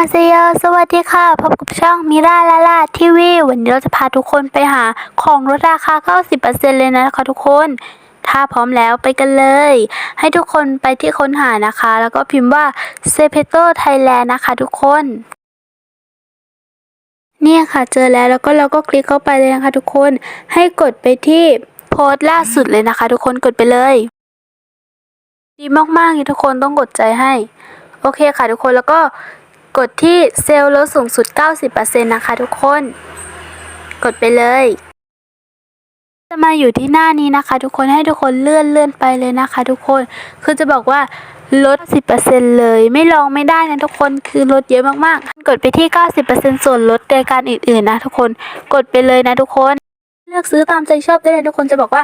าเซโยสวัสดีค่ะ พบกับช่องมิราลาลาทีวี วันนี้เราจะพาทุกคนไปหาของลดราคา 90%เลยนะคะทุกคน ถ้าพร้อมแล้วไปกันเลย ให้ทุกคนไปที่ค้นหานะคะ แล้วก็พิมพ์ว่าเซเพโตไทยแลนด์นะคะทุกคน เนี่ยค่ะเจอแล้วแล้วก็เราก็คลิกเข้าไปเลยนะคะทุกคน ให้กดไปที่โพสต์ล่าสุดเลยนะคะ ทุกคนกดไปเลย ดีมากๆเลยทุกคนต้องกดใจให้ โอเคค่ะทุกคนแล้วก็ กดที่เซลล์ลดสูงสุด 90%นะคะทุกคน กดไปเลย จะมาอยู่ที่หน้านี้นะคะ ทุกคนให้ทุกคนเลื่อนเลื่อนไปเลยนะคะ ทุกคนคือจะบอกว่าลด 10%เลย ไม่ลองไม่ได้นะทุกคน คือลดเยอะมากๆ กดไปที่ 90%ส่วนลดรายการอื่นๆนะทุกคน กดไปเลยนะทุกคน เลือกซื้อตามใจชอบได้เลยทุกคนจะบอกว่า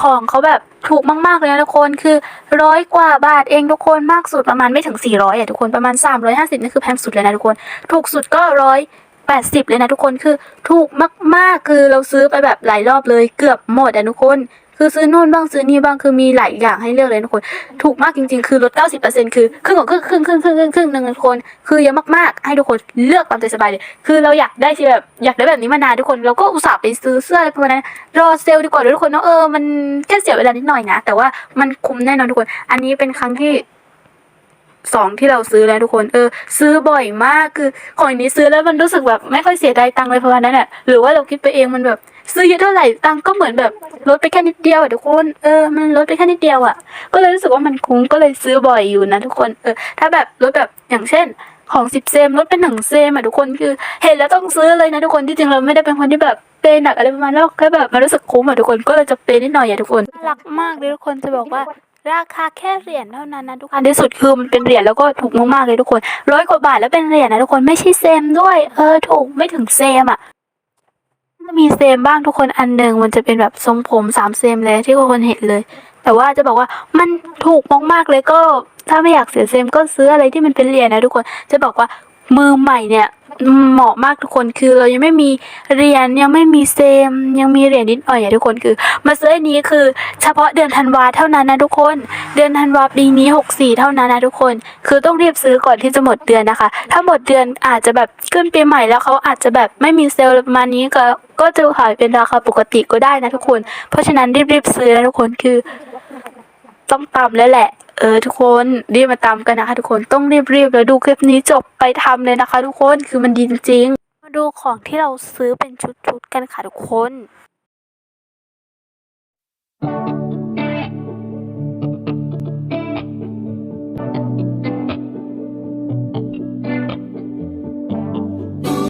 ของเขาแบบถูกมาก ๆ เลยนะทุกคนคือร้อยกว่าบาทเองทุกคนมากสุดประมาณไม่ถึง 400อะทุกคนประมาณ 350นี่คือแพงสุดเลยนะทุกคน ถูกสุดก็ร้อยแปดสิบเลยนะทุกคนคือถูกมาก ๆ คือเราซื้อไปแบบหลายรอบเลยเกือบหมดอะทุกคน คือซื้อนู่นบ้างซื้อนี่บ้างคือมีหลายอย่างให้เลือกเลยทุกคน ถูกมากจริง ๆ คือลด 90%คือครึ่งของครึ่งครึ่งครึ่งครึ่งครึ่งครึ่งหนึ่งทุกคน คือเยอะมากๆ ให้ทุกคนเลือกตามใจสบายเลย คือเราอยากได้ที่แบบอยากได้แบบนี้มานานทุกคน เราก็อุตส่าห์ไปซื้อเสื้ออะไรประมาณนั้นรอเซลล์ดีกว่าเดี๋ยทุกคนเนาะเออมันแค่เสียเวลานิดหน่อยนะ แต่ว่ามันคุ้มแน่นอนทุกคน อันนี้เป็นครั้งที่สองที่เราซื้อแล้วทุกคนเออ ซื้อบ่อยมากคือของอันนี้ซื้อแล้วมันรู้สึกแบบไม่ค่อยเสียดายตังค์เลยเพราะว่านั้นแหละหรือว่าเราคิดไปเองมันแบบ ซื้อเยอะเท่าไหร่ตังก็เหมือนแบบลดไปแค่นิดเดียวอะทุกคนเออมันลดไปแค่นิดเดียวอะก็เลยรู้สึกว่ามันคุ้มก็เลยซื้อบ่อยอยู่นะทุกคนเออถ้าแบบลดแบบอย่างเช่นของสิบเซมลดเป็นหนึ่งเซมอะทุกคนคือเห็นแล้วต้องซื้อเลยนะทุกคนที่จริงเราไม่ได้เป็นคนที่แบบเปย์หนักอะไรประมาณนั้นแค่แบบมันรู้สึกคุ้มอะทุกคนก็เลยจะเปย์นิดหน่อยอะทุกคนน่ารักมากเลยทุกคนจะบอกว่าราคาแค่เหรียญเท่านั้นนะทุกคนที่สุดคือมันเป็นเหรียญแล้วก็ถูกมากๆเลยทุกคนร้อยกว่าบาทแล้วเป็นเหรียญนะทุกคนไม่ใช่เซมด้วย เออถูกไม่ถึงเซมอะ จะมีเซมบ้างทุกคนอันหนึ่งมันจะเป็นแบบทรงผมสามเซมเลยที่ทุกคนเห็นเลย แต่ว่าจะบอกว่ามันถูกมากๆเลยก็ถ้าไม่อยากเสียเซมก็ซื้ออะไรที่มันเป็นเหรียญนะทุกคนจะบอกว่ามือใหม่เนี่ยเหมาะมากทุกคนคือเรายังไม่มีเหรียญยังไม่มีเซม ยังมีเหรียญนิดหน่อยอะทุกคนคือ มาซื้ออันนี้คือเฉพาะเดือนธันวาเท่านั้นนะทุกคน เดือนธันวาปีนี้ 64 เท่านั้นนะทุกคน คือต้องรีบซื้อก่อนที่จะหมดเดือนนะคะ ถ้าหมดเดือนอาจจะแบบขึ้นปีใหม่แล้วเขาอาจจะแบบไม่มีเซลล์ประมาณนี้ก็ ก็จะขายเป็นราคาปกติก็ได้นะทุกคน เพราะฉะนั้นรีบๆซื้อนะทุกคนคือ ต้องตามแล้วแหละ เออ ทุกคนรีบมาตามกันนะคะ ทุกคนต้องรีบๆแล้วดูคลิปนี้จบไปทำเลยนะคะ ทุกคนคือมันดีจริงๆมาดูของที่เราซื้อเป็นชุดๆกันค่ะทุกคน